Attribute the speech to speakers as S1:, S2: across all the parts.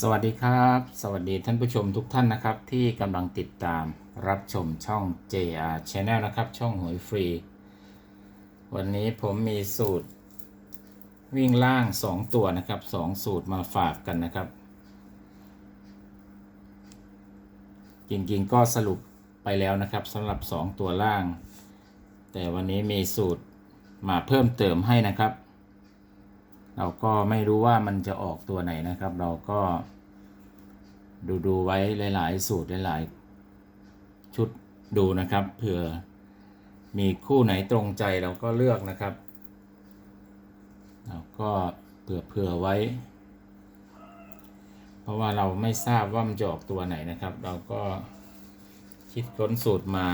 S1: สวัสดีครับ สวัสดีท่านผู้ชมทุกท่านนะครับ ที่กำลังติดตามรับชมช่อง JR Channel นะครับ ช่องหวยฟรี วันนี้ผมมีสูตรวิ่งล่าง 2 ตัวนะครับ 2 สูตรมาฝากกันนะครับ จริงๆก็สรุปไปแล้วนะครับสำหรับ 2 ตัวล่าง แต่วันนี้มีสูตรมาเพิ่มเติมให้นะครับ เราก็ไม่รู้ว่ามันจะออกตัวไหนนะครับ เราก็ดูดูไว้หลาย ๆ สูตรหลาย ๆ ชุดดูนะครับเผื่อมีคู่ไหนตรงใจเราก็เลือกนะครับเราก็เผื่อเผื่อไว้ เพราะว่าเราไม่ทราบว่ามันจะออกตัวไหนนะครับ เราก็คิดค้นสูตรมา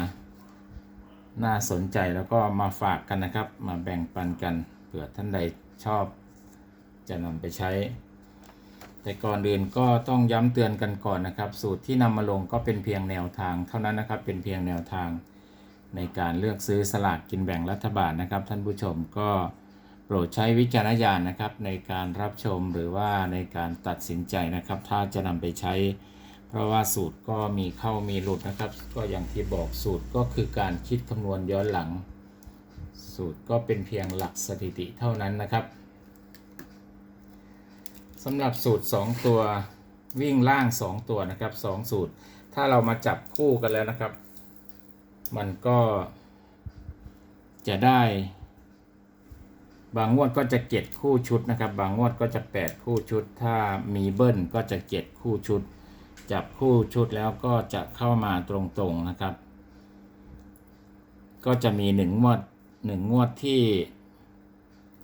S1: น่าสนใจแล้วก็มาฝากกันนะครับ มาแบ่งปันกันเผื่อท่านใดชอบ จะนำไปใช้ แต่ก่อนอื่นก็ต้องย้ำเตือนกันก่อนนะครับ สูตรที่นำมาลงก็เป็นเพียงแนวทางเท่านั้นนะครับ เป็นเพียงแนวทางในการเลือกซื้อสลากกินแบ่งรัฐบาลนะครับ ท่านผู้ชมก็โปรดใช้วิจารณญาณนะครับ ในการรับชมหรือว่าในการตัดสินใจนะครับ ถ้าจะนำไปใช้ เพราะว่าสูตรก็มีเข้ามีหลุดนะครับ ก็อย่างที่บอกสูตรก็คือการคิดคำนวณย้อนหลัง สูตรก็เป็นเพียงหลักสถิติเท่านั้นนะครับ สำหรับสูตร 2 ตัววิ่งล่าง 2 ตัวนะครับ2สูตร ถ้าเรามาจับคู่กันแล้วนะครับ มันก็จะได้ บางงวดก็จะเจ็ดคู่ชุดนะครับ บางงวดก็จะ 8 คู่ชุด ถ้ามีเบิ้ลก็จะเจ็ดคู่ชุด จับคู่ชุดแล้วก็จะเข้ามาตรงๆนะครับ ก็จะมี 1 งวด 1 งวดที่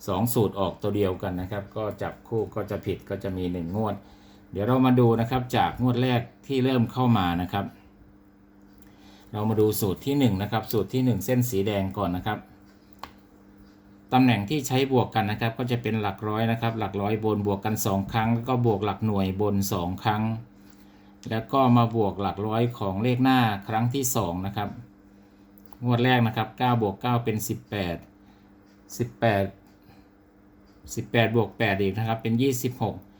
S1: สองสูตรออกตัวเดียวกันนะครับ ก็จับคู่ก็จะผิดก็จะมี 1 งวด เดี๋ยวเรามาดูนะครับจากงวดแรกที่เริ่มเข้ามานะครับ เรามาดูสูตรที่1นะครับสูตรที่ 1 เส้นสีแดงก่อนนะครับตำแหน่งที่ใช้บวกกันนะครับ ก็จะเป็นหลักร้อยนะครับ หลักร้อยบนบวกกัน 2 ครั้ง แล้วก็บวกหลักหน่วยบน 2 ครั้ง แล้วก็มาบวกหลักร้อยของเลขหน้าครั้งที่ 2 นะครับ งวดแรกนะครับ9บวก9เป็น 18 18 18 บวก 8 อีกนะครับ เป็น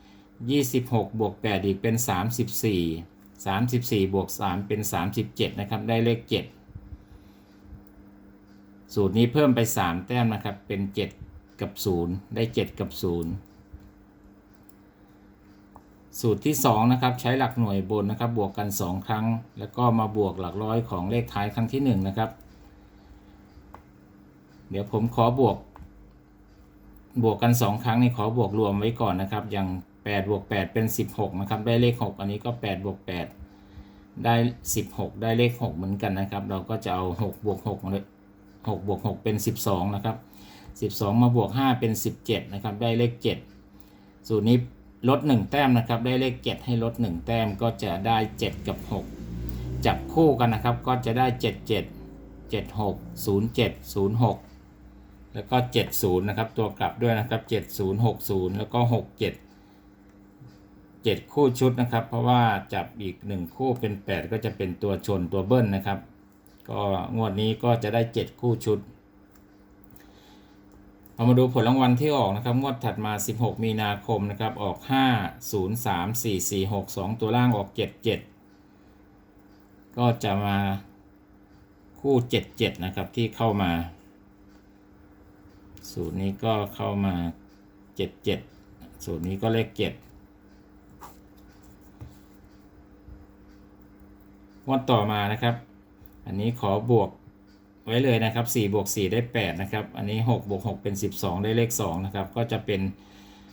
S1: 26 26 บวก 8 อีกเป็น 34 34 บวก 3 เป็น 37 นะครับ ได้เลข 7 สูตรนี้เพิ่มไป 3 แต้มนะครับ เป็น 7 กับ 0 ได้ 7 กับ 0 สูตรที่ 2 นะครับ ใช้หลักหน่วยบนนะครับ บวกกัน 2 ครั้ง แล้วก็มาบวกหลักร้อยของเลขท้ายครั้งที่ 1 นะครับ เดี๋ยวผมขอบวก บวกกัน 2 ครั้งนี่ขอบวกรวมไว้ก่อนนะครับ อย่าง8บวก8เป็น 16 นะครับ ได้เลข 6 อันนี้ก็8บวก8ได้ 16 ได้เลข 6 เหมือนกันนะครับ เราก็จะเอา6บวก6มาเลย6บวก6เป็น 12 นะครับ 12 มาบวก 5 เป็น 17 นะครับ ได้เลข 7 สูตรนี้ลด 1 แต้มนะครับ ได้เลข 7 ให้ลด 1 แต้มก็จะได้ 7 กับ 6 จับคู่กันนะครับ ก็จะได้ 77 76 07 06 แล้วก็ 70 นะครับ ตัวกลับด้วยนะครับ 70 60 แล้วก็ 67 7 คู่ชุดนะครับ เพราะว่าจับอีก 1 คู่เป็น 8 ก็จะเป็นตัวชนตัวเบิ้ลนะครับ ก็งวดนี้ก็จะได้ 7 คู่ชุดเรามาดูผลรางวัลที่ออกนะครับ งวดถัดมา 16 มีนาคมนะครับ ออก 5 0 3 4 4 6 2 ตัวล่างออก 7 7 ก็จะมาคู่ 7 7 นะครับที่เข้ามา สูตรนี้ก็เข้ามา77สูตรนี้ก็เลข7งวดต่อมานะครับ อันนี้ขอบวกไว้เลยนะครับ4บวก4ได้8นะครับ อันนี้6บวก6เป็น 12 ได้เลข2นะครับ ก็จะเป็น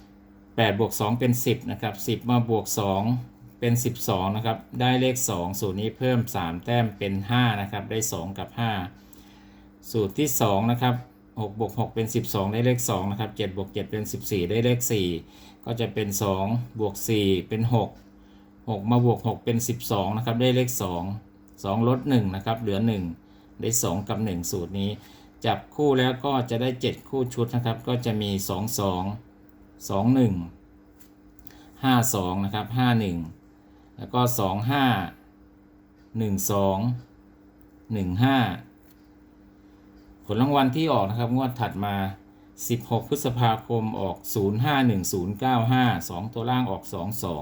S1: 8บวก2เป็น 10นะครับ10 มาบวก 2 เป็น 12นะครับ ได้เลข 2 สูตรนี้เพิ่ม 3 แต้มเป็น5นะครับ ได้ 2 กับ 5 สูตรที่2นะครับ 6บวก6เป็น 12 ได้เลข 2 นะครับ7บวก7เป็น 14 ได้เลข 4 ก็จะเป็น 2 บวก 4 เป็น 6 6 มาบวก 6 เป็น 12 นะครับ ได้เลข 2 2 ลด 1 นะครับ เหลือ 1 ได้ 2 กับ 1 สูตรนี้ จับคู่แล้วก็จะได้ 7 คู่ชุดนะครับ ก็จะมี 2 2 2 1 5 2 นะครับ 5 1 แล้วก็ 2 5 1 2 1 5 ผลรางวัลที่ออกนะครับ งวดถัดมา 16 พฤษภาคมออก 051095 2 ตัวล่างออก 22สอ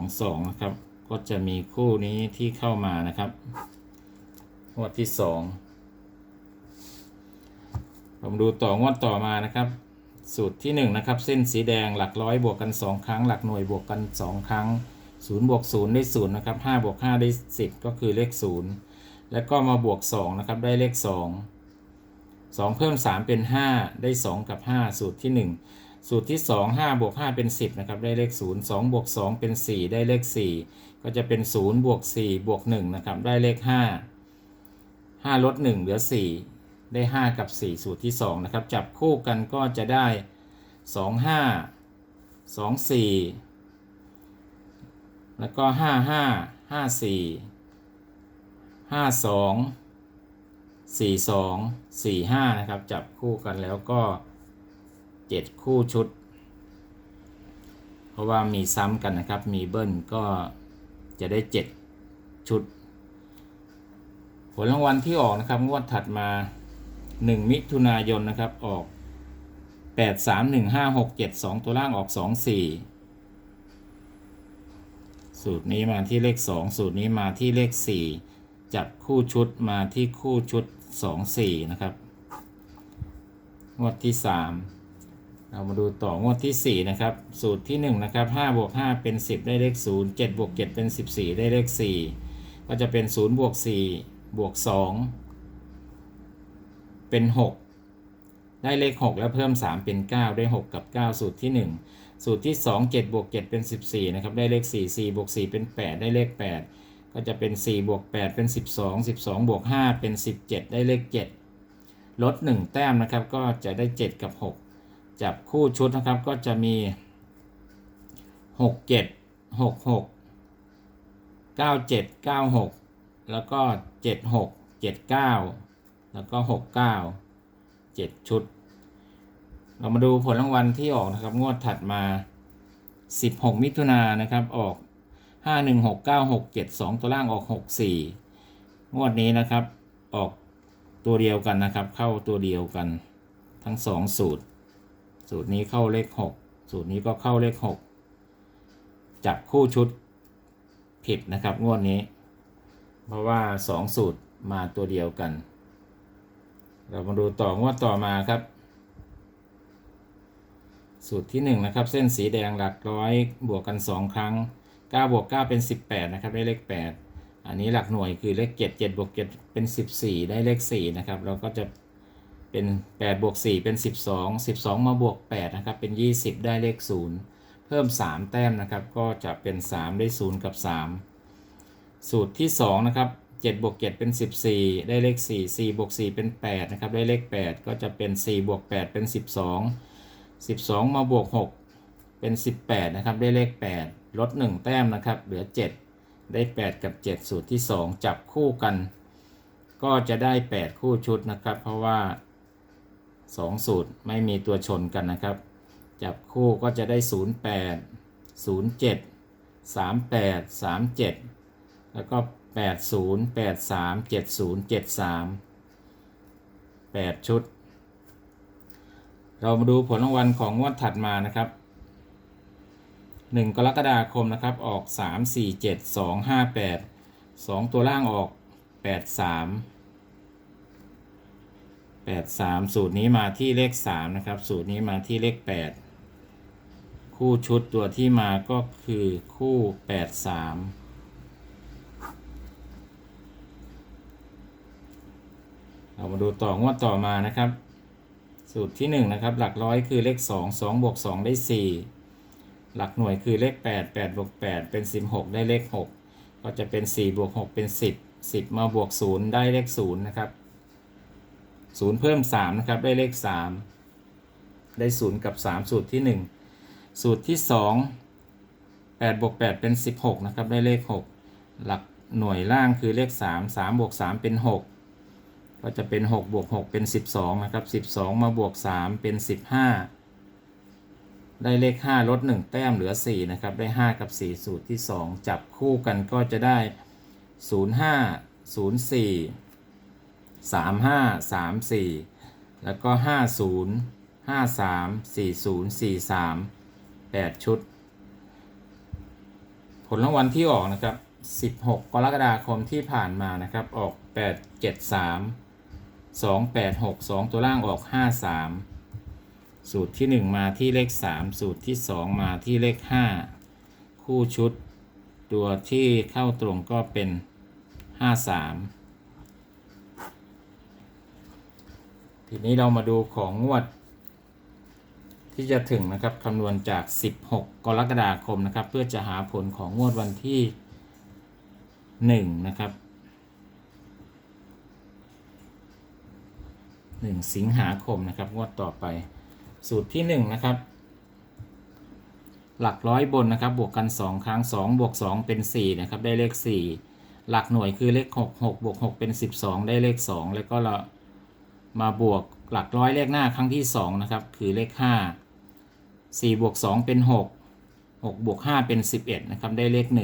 S1: งสองนะครับ ก็จะมีคู่นี้ที่เข้ามานะครับ งวดที่สองผมดูต่องวดต่อมานะครับ สูตรที่หนึ่งนะครับ เส้นสีแดงหลักร้อยบวกกันสองครั้ง หลักหน่วยบวกกันสองครั้งศูนย์บวกศูนย์ได้ศูนย์นะครับห้าบวกห้าได้สิบก็คือเลขศูนย์ แล้วก็มาบวกสองนะครับ ได้เลขสองสองเพิ่มสามเป็นห้าได้สองกับห้าสูตรที่หนึ่งสูตรที่ 2 5บวก5เป็น 10 นะครับ ได้เลข 0 2บวก2เป็น 4 ได้เลข 4 ก็จะเป็น 0 บวก 4 บวก 1 นะครับ ได้เลข 5 5 ลด 1 เหลือ 4 ได้ 5 กับ 4 สูตรที่ 2 นะครับ จับคู่กันก็จะได้ 2 5 2 4 แล้วก็ 5 5 5 4 5 2 4 2 4 5นะครับ จับคู่กันแล้วก็เจ็ดคู่ชุด เพราะว่ามีซ้ำกันนะครับ มีเบิ้ลก็จะได้เจ็ดชุด ผลรางวัลที่ออกนะครับงวดถัดมา1มิถุนายนนะครับออก8 3 1 5 6 7 2ตัวล่างออก2 4สูตรนี้มาที่เลข2สูตรนี้มาที่เลข4 จับคู่ชุดมาที่คู่ชุด 2 4 นะครับ งวดที่ 3 เรามาดูต่องวดที่ 4 นะครับ สูตรที่ 1 นะครับ5บวก5เป็น 10 ได้เลข 0 7บวก7เป็น 14 ได้เลข 4 ก็จะเป็น 0 บวก 4 บวก 2 เป็น 6 ได้เลข 6 แล้วเพิ่ม 3 เป็น 9 ได้ 6 กับ 9 สูตรที่ 1 สูตรที่ 2 7บวก7เป็น 14 นะครับ ได้เลข 4 4บวก4เป็น 8 ได้เลข 8 ก็จะเป็น 4 บวก 8 เป็น 12 12 บวก 5 เป็น 17 ได้เลข 7 ลด 1 แต้มนะครับ ก็จะได้ 7 กับ 6 จับคู่ชุดนะครับ ก็จะมีหกเจ็ดหกหกเก้าเจ็ดเก้าหกแล้วก็เจ็ดหกเจ็ดเก้าแล้วก็หกเก้าเจ็ดชุด เรามาดูผลรางวัลที่ออกนะครับ งวดถัดมา 16 มิถุนายนนะครับ ออก 5 1 6 9 6 7 2ตัวล่างออก6 4งวดนี้นะครับ ออกตัวเดียวกันนะครับ เข้าตัวเดียวกันทั้ง2สูตร สูตรนี้เข้าเลข6สูตรนี้ก็เข้าเลข6จับคู่ชุดผิดนะครับ งวดนี้ เพราะว่า2สูตรมาตัวเดียวกัน เรามาดูต่องวดต่อมาครับ สูตรที่1นะครับ เส้นสีแดงหลักร้อยบวกกัน2ครั้ง 9บวก9เป็น 18 นะครับ ได้เลข 8 อันนี้หลักหน่วยคือเลข 7 7บวก7เป็น 14 ได้เลข 4 นะครับ เราก็จะเป็น 8 บวก 4 เป็น 12 12 มาบวก 8 นะครับ เป็น 20 ได้เลข 0 เพิ่ม 3 แต้มนะครับ ก็จะเป็น 3 ได้ 0 กับ 3 สูตรที่ 2 นะครับ7บวก7เป็น 14 ได้เลข 4 4บวก4เป็น 8 นะครับ ได้เลข 8 ก็จะเป็น 4 บวก 8 เป็น 12 12 มาบวก 6 เป็น 18 นะครับ ได้เลข 8 ลด 1 แต้มนะครับ เหลือ 7 ได้ 8 กับ 7 สูตรที่ 2 จับคู่กัน ก็จะได้ 8 คู่ชุดนะครับ เพราะว่า 2 สูตรไม่มีตัวชนกันนะครับ จับคู่ก็จะได้ 08 07 38 37 แล้วก็ 80 83 70 73 8 ชุด เรามาดูผลรางวัลของงวดถัดมานะครับ 1 กรกฎาคมนะครับออก 3 4 7 2 5 8 2 ตัวล่างออก 8 3 8 3 สูตรนี้มาที่เลข 3 นะครับ สูตรนี้มาที่เลข 8 คู่ชุดตัวที่มาก็คือคู่ 8 3เรามาดูต่องวดต่อมานะครับ สูตรที่ 1 นะครับ หลักร้อยคือเลข 2 2บวก2ได้ 4 หลักหน่วยคือเลข 8 8บวก8 เป็น 16 ได้เลข 6 ก็จะเป็น 4 บวก 6 เป็น 10 10 มาบวก 0 ได้เลข 0 นะครับ 0 เพิ่ม 3 นะครับ ได้เลข 3 ได้ 0 กับ 3 สูตรที่ 1 สูตรที่ 2 8บวก8 เป็น 16 นะครับ ได้เลข 6 หลักหน่วยล่างคือเลข 3 3บวก3 เป็น 6 ก็จะเป็น 6 บวก 6 เป็น 12 นะครับ 12 มาบวก 3 เป็น 15 ได้เลข 5 ลด 1 แต้มเหลือ 4 นะครับ ได้ 5 กับ 4 สูตรที่ 2 จับคู่กันก็จะได้ 05 04 35 34 แล้วก็ 50 53 40 43 8 ชุด ผลรางวัลที่ออกนะครับ 16 กรกฎาคมที่ผ่านมานะครับ ออก 8 7 3 2 8 6 2 ตัวล่างออก 5 3 สูตรที่ 1 มาที่เลข 3 สูตรที่ 2 มาที่เลข 5 คู่ชุด ตัวที่เข้าตรงก็เป็น 5 3 ทีนี้เรามาดูของงวด ที่จะถึงนะครับคำนวณจาก 16 กรกฎาคมนะครับ เพื่อจะหาผลของงวดวันที่ 1 นะครับ 1 สิงหาคมนะครับงวดต่อไป สูตรที่1นะครับ หลักร้อยบนนะครับ บวกกัน 2 ครั้ง2บวก2 เป็น 4 นะครับ ได้เลข 4 หลักหน่วยคือเลข 6 6บวก6เป็น 12 ได้เลข 2 แล้วก็เรามาบวกหลักร้อยเลขหน้าครั้งที่ 2 นะครับ คือเลข 5 4บวก2เป็น 6 6บวก5เป็น 11 นะครับ ได้เลข 1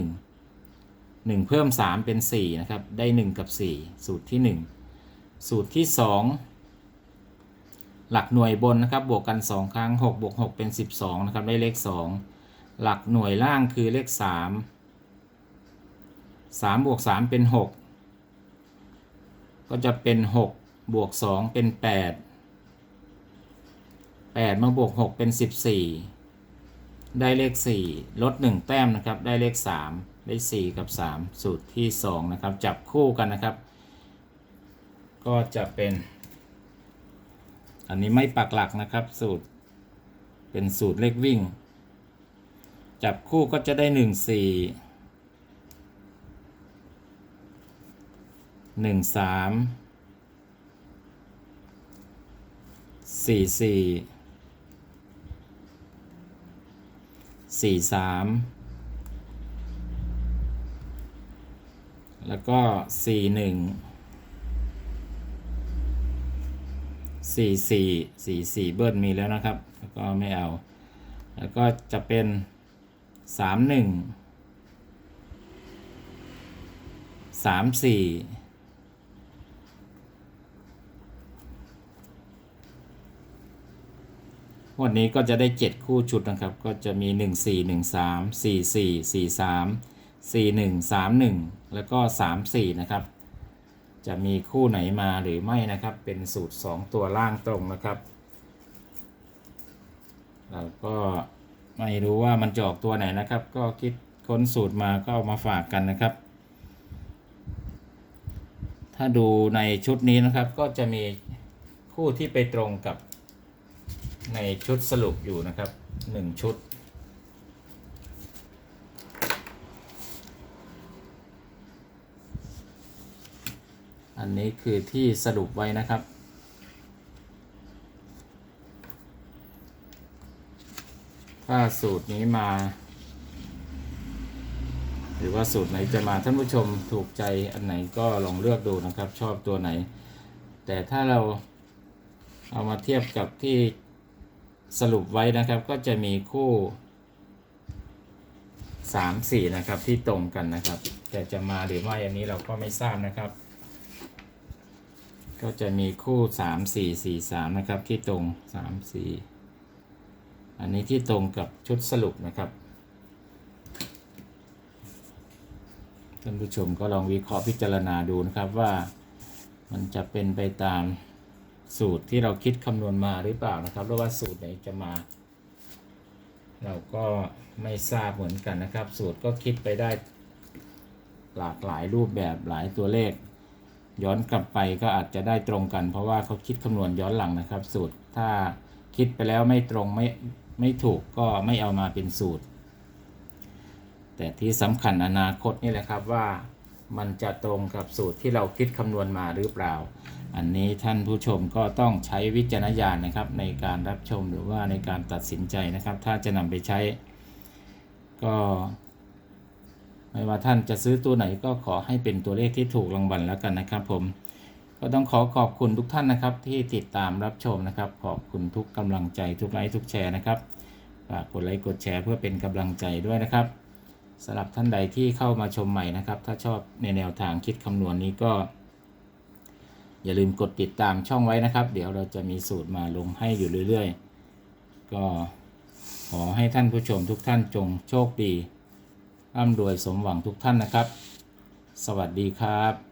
S1: 1 เพิ่ม 3 เป็น 4 นะครับ ได้ 1 กับ 4 สูตรที่ 1 สูตรที่ 2 หลักหน่วยบนนะครับบวกกัน 2 ครั้ง6บวก6เป็น 12นะครับได้เลข 2 หลักหน่วยล่างคือเลข 3 3บวก3เป็น 6 ก็จะเป็น 6 บวก 2 เป็น 8 8 มาบวก 6 เป็น 14 ได้เลข 4 ลด 1 แต้มนะครับได้เลข 3 ได้ 4 กับ 3 สูตรที่ 2 นะครับ จับคู่กันนะครับ ก็จะเป็น อันนี้ไม่ปักหลักนะครับสูตร เป็นสูตรเลขวิ่ง จับคู่ก็จะได้1 4 1 3สี่สี่สี่สามแล้วก็สี่หนึ่ง สี่สี่สี่สี่เบิร์ดมีแล้วนะครับ แล้วก็ไม่เอา แล้วก็จะเป็นสามหนึ่งสามสี่วันนี้ก็จะได้ 7 คู่ชุดนะครับ ก็จะมี 1 4 1 3 4 4 4 3 4 1 3 1 แล้วก็ 3 4 นะครับ จะมีคู่ไหนมาหรือไม่นะครับ เป็นสูตร 2 ตัวล่างตรงนะครับ เราก็ไม่รู้ว่ามันจะออกตัวไหนนะครับ ก็คิดค้นสูตรมาก็เอามาฝากกันนะครับ ถ้าดูในชุดนี้นะครับก็จะมีคู่ที่ไปตรงกับในชุดสรุปอยู่นะครับหนึ่งชุด อันนี้คือที่สรุปไว้นะครับ ถ้าสูตรนี้มา หรือว่าสูตรไหนจะมาท่านผู้ชมถูกใจอันไหนก็ลองเลือกดูนะครับ ชอบตัวไหน แต่ถ้าเราเอามาเทียบกับที่สรุปไว้นะครับ ก็จะมีคู่3 4นะครับที่ตรงกันนะครับ แต่จะมาหรือไม่อันนี้เราก็ไม่ทราบนะครับ ก็จะมีคู่3 4 4 3นะครับที่ตรง3 4อันนี้ที่ตรงกับชุดสรุปนะครับท่านผู้ชมก็ลองวิเคราะห์พิจารณาดูนะครับว่ามันจะเป็นไปตามสูตรที่เราคิดคำนวณมาหรือเปล่านะครับหรือว่าสูตรไหนจะมา เราก็ไม่ทราบเหมือนกันนะครับ สูตรก็คิดไปได้หลากหลายรูปแบบหลายตัวเลข ย้อนกลับไปก็อาจจะได้ตรงกัน เพราะว่าเขาคิดคำนวณย้อนหลังนะครับ สูตรถ้าคิดไปแล้วไม่ตรงไม่ไม่ถูกก็ไม่เอามาเป็นสูตร แต่ที่สำคัญอนาคตนี่แหละครับว่ามันจะตรงกับสูตรที่เราคิดคำนวณมาหรือเปล่า อันนี้ท่านผู้ชมก็ต้องใช้วิจารณญาณนะครับ ในการรับชมหรือว่าในการตัดสินใจนะครับ ถ้าจะนำไปใช้ก็ ไม่ว่าท่านจะซื้อตัวไหนก็ขอให้เป็นตัวเลขที่ถูกรางวัลแล้วกันนะครับ ผม ก็ต้องขอขอบคุณทุกท่านนะครับที่ติดตามรับชมนะครับ ขอบคุณทุกกำลังใจทุกไลค์ทุกแชร์นะครับฝากกดไลค์กดแชร์เพื่อเป็นกำลังใจด้วยนะครับสำหรับท่านใดที่เข้ามาชมใหม่นะครับ ถ้าชอบในแนวทางคิดคำนวณนี้ก็ อย่าลืมกดติดตามช่องไว้นะครับ เดี๋ยวเราจะมีสูตรมาลงให้อยู่เรื่อย ๆ ก็ขอให้ท่านผู้ชมทุกท่านจงโชคดี ร่ำรวยสมหวังทุกท่านนะครับ สวัสดีครับ